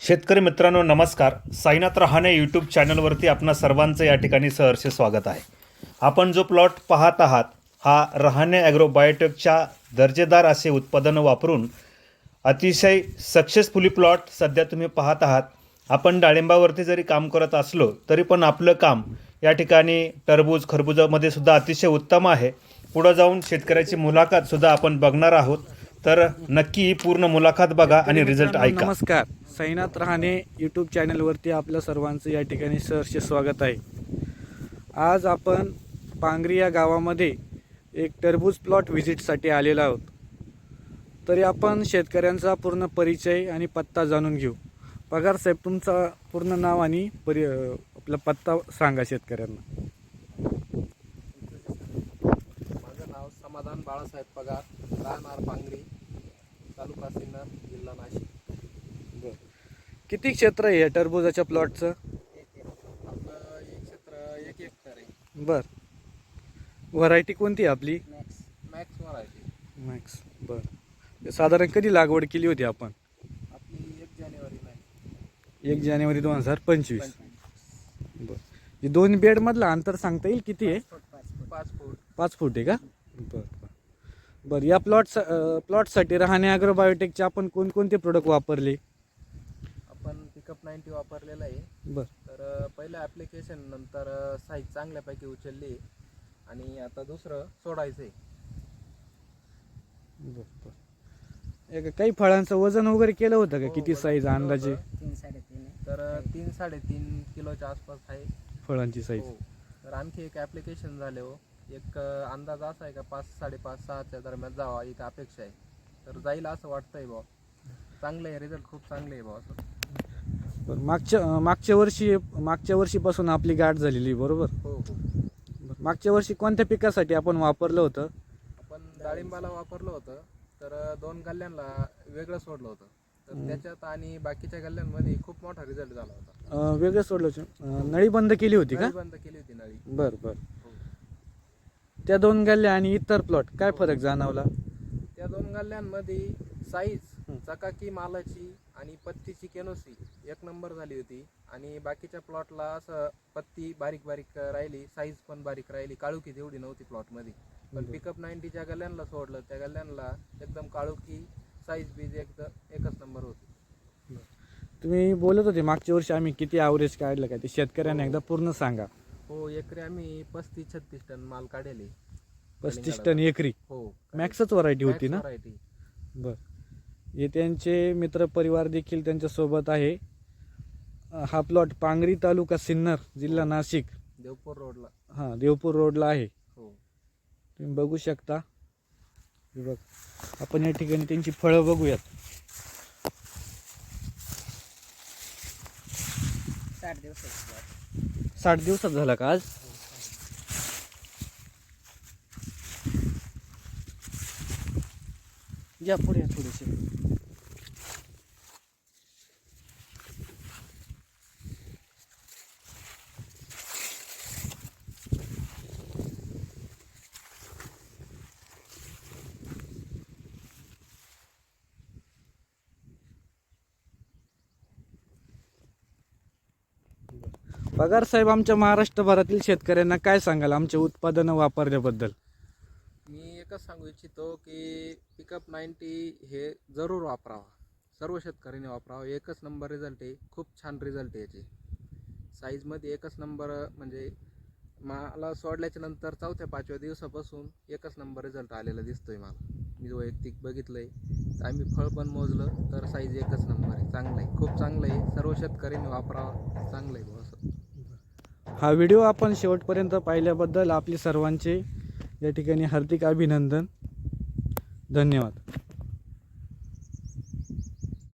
शेतकरी मित्रांनो नमस्कार. साईनाथ रहाणे यूट्यूब चॅनलवरती आपणा सर्वांचं या ठिकाणी सहर्ष स्वागत आहे. आपण जो प्लॉट पाहत आहात हा रहाणे ॲग्रो बायोटेकच्या दर्जेदार असे उत्पादनं वापरून अतिशय सक्सेसफुली प्लॉट सध्या तुम्ही पाहत आहात. आपण डाळिंबावरती जरी काम करत असलो तरी पण आपलं काम या ठिकाणी टरबूज खरबुजामध्ये सुद्धा अतिशय उत्तम आहे. पुढं जाऊन शेतकऱ्याची मुलाखतसुद्धा आपण बघणार आहोत. तर नक्की पूर्ण मुलाखत बघा आणि रिझल्ट ऐका. नमस्कार. साईनाथ रहाणे यूट्यूब चॅनलवरती आपलं सर्वांचं या ठिकाणी सहर्ष स्वागत आहे. आज आपण पांगरी या गावामध्ये एक टरबूज प्लॉट व्हिजिटसाठी आलेलो आहोत. तरी आपण शेतकऱ्यांचा पूर्ण परिचय आणि पत्ता जाणून घेऊ. पगार साहेब तुमचा पूर्ण नाव आणि परि आपला पत्ता सांगा शेतकऱ्यांना. माझं नाव समाधान बाळासाहेब पगार राहणार पांगरी. तालुका सिन्नर जिल्हा नाशिक. किती क्षेत्र आहे या टरबूजाच्या प्लॉटचं? आपलं एक क्षेत्र एक हेक्टर आहे. बर. व्हरायटी कोणती आहे आपली? Max max variety. मॅक्स. बर. साधारण कधी लागवड केली होती आपण? आपली एक जानेवारीला आहे एक जानेवारी दोन हजार पंचवीस. पंचवीस. बर. हे दोन बेडमधलं अंतर सांगता येईल किती आहे? पाच फूट. पाच फूट आहे का? बरं. बरं या प्लॉट प्लॉटसाठी राहणे अॅग्रो बायोटेकचे आपण कोणकोणते प्रोडक्ट वापरले? आपण पिकअप नाईन्टी वापरलेला आहे. बरं. तर पहिलं ॲप्लिकेशन नंतर साईज चांगल्यापैकी उचलली आणि आता दुसरं सोडायचं आहे. बरं बरं. एक काही फळांचं वजन वगैरे केलं होतं का? हो, किती वजन साईज केलं अंदाजे? होतं. तीन साडेतीन आहे. तर तीन साडेतीन किलोच्या आसपास आहे. फळांची साईज हो. तर आणखी एक ॲप्लिकेशन झाले हो. एक अंदाज असा आहे का पाच साडेपाच सहाच्या दरम्यान जावा एक अपेक्षा आहे. तर जाईल असं वाटतंय बा चांगलं आहे रिझल्ट खूप चांगले आहे बा असं. बरं मागच्या अं, मागच्या वर्षी मागच्या वर्षीपासून आपली गाठ झालेली बरोबर? हो हो. बरं. मागच्या वर्षी कोणत्या पिकासाठी आपण वापरलं होतं? आपण डाळिंबाला वापरलं होतं तर दोन गल्ल्यांना वेगळं सोडलं होतं. तर त्याच्यात आणि बाकीच्या गल्ल्यांमध्ये खूप मोठा रिझल्ट झाला होता. अं, वेगळं सोडलं होतं. अं, नळी बंद केली होती का? नळी बंद केली होती नळी. बरं बरं. त्या दोन गल्ल्या आणि इतर प्लॉट काय फरक जाणवला? त्या दोन गल्ल्यांमध्ये साईज हं. चकाकी मालाची आणि पत्तीची केनोसी एक नंबर झाली होती. आणि बाकीच्या प्लॉटला असं पत्ती बारीक बारीक राहिली साईज पण बारीक राहिली. काळुकी तेवढी नव्हती प्लॉटमध्ये पण. पिकअप नाईन्टीच्या गल्ल्यांना सोडलं त्या गल्ल्यांना एकदम काळुकी साईज बीज एकदम एकच नंबर होती. तुम्ही बोलत होते मागच्या वर्षी आम्ही किती ॲव्हरेज काढलं काय ते शेतकऱ्यांना एकदा पूर्ण सांगा. हो एकरी आम्ही पस्तीस छत्तीस टन माल काढेल पस्तीस टन एकरी? हो. मॅक्सच व्हरायटी होती ना? व्हरायटी बर. हे त्यांचे मित्र परिवार देखील त्यांच्यासोबत आहे. हा प्लॉट पांगरी तालुका सिन्नर जिल्हा नाशिक. देवपूर रोडला. हा देवपूर रोडला आहे. हो. तुम्ही बघू शकता. हे बघ आपण या ठिकाणी त्यांची फळं बघूयात. साठ दिवसाची वाट. साठ दिवसात झाला का आज? या पुढे या थोडेसे. पगार साहेब आमच्या महाराष्ट्रभरातील शेतकऱ्यांना काय सांगाल आमचे उत्पादनं वापरल्याबद्दल मी एकच सांगू इच्छितो की पिकअप नाईन्टी हे जरूर वापरावा. सर्व शेतकऱ्यांनी वापरावं. एकच नंबर रिझल्ट आहे. खूप छान रिझल्ट आहे याचे. साईजमध्ये एकच नंबर म्हणजे मला सोडल्याच्या नंतर चौथ्या पाचव्या दिवसापासून एकच नंबर रिझल्ट आलेला दिसतोय मला. मी वैयक्तिक बघितलं आहे आम्ही फळ पण मोजलं तर साईज एकच नंबर आहे. चांगलं आहे. खूप चांगलं आहे. सर्व शेतकऱ्यांनी वापरावं. चांगलं आहे बुवा असं. हा व्हिडिओ आपण शेवटपर्यंत पाहिल्याबद्दल आपले सर्वांचे या ठिकाणी हार्दिक अभिनंदन. धन्यवाद.